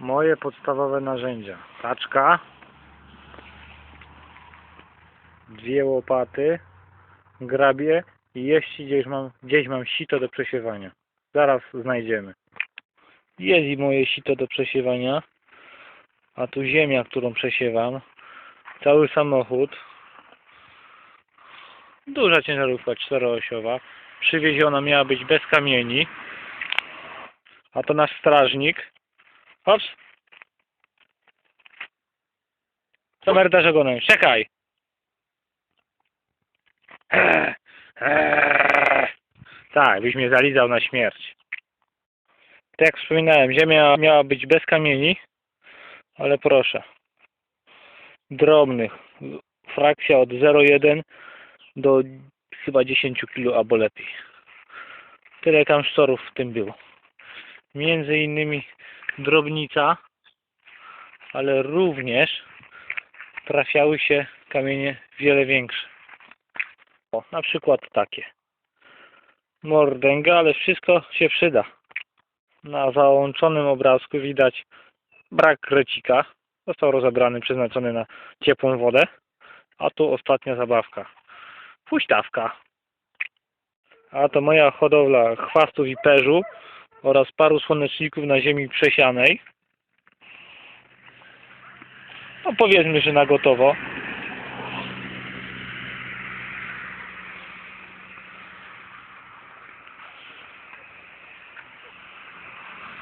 Moje podstawowe narzędzia. Taczka. Dwie łopaty. Grabie. I jeszcze gdzieś mam, gdzieś mam sito do przesiewania. Zaraz znajdziemy. Jest moje sito do przesiewania. A tu ziemia, którą przesiewam. Cały samochód. Duża ciężarówka czteroosiowa. Przywieziona miała być bez kamieni. A to nasz strażnik. Hops. Co merdasz ogonem? Czekaj! Eee. Tak, byś mnie zalizał na śmierć. Tak jak wspominałem, ziemia miała być bez kamieni, ale proszę. Drobnych. Frakcja od 0,1 do chyba 10 kg albo lepiej. Tyle tam w tym było. Między innymi drobnica, ale również trafiały się kamienie wiele większe. O, na przykład takie. Mordęga, ale wszystko się przyda. Na załączonym obrazku widać brak krecika. Został rozebrany, przeznaczony na ciepłą wodę. A tu ostatnia zabawka. Huśtawka. A to moja hodowla chwastów i perzu oraz paru słoneczników na ziemi przesianej. No powiedzmy, że na gotowo.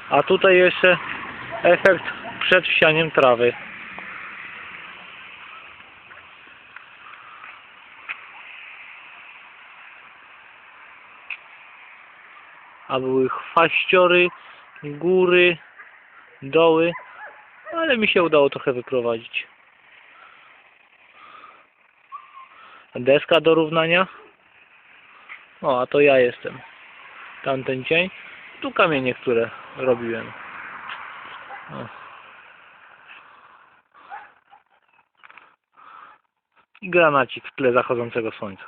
A tutaj jeszcze efekt przed wsianiem trawy. A były chwaściory, góry, doły, ale mi się udało trochę wyprowadzić. Deska do równania. O, a to ja jestem. Tamten cień. Tu kamienie, które robiłem. O. I granacik w tle zachodzącego słońca.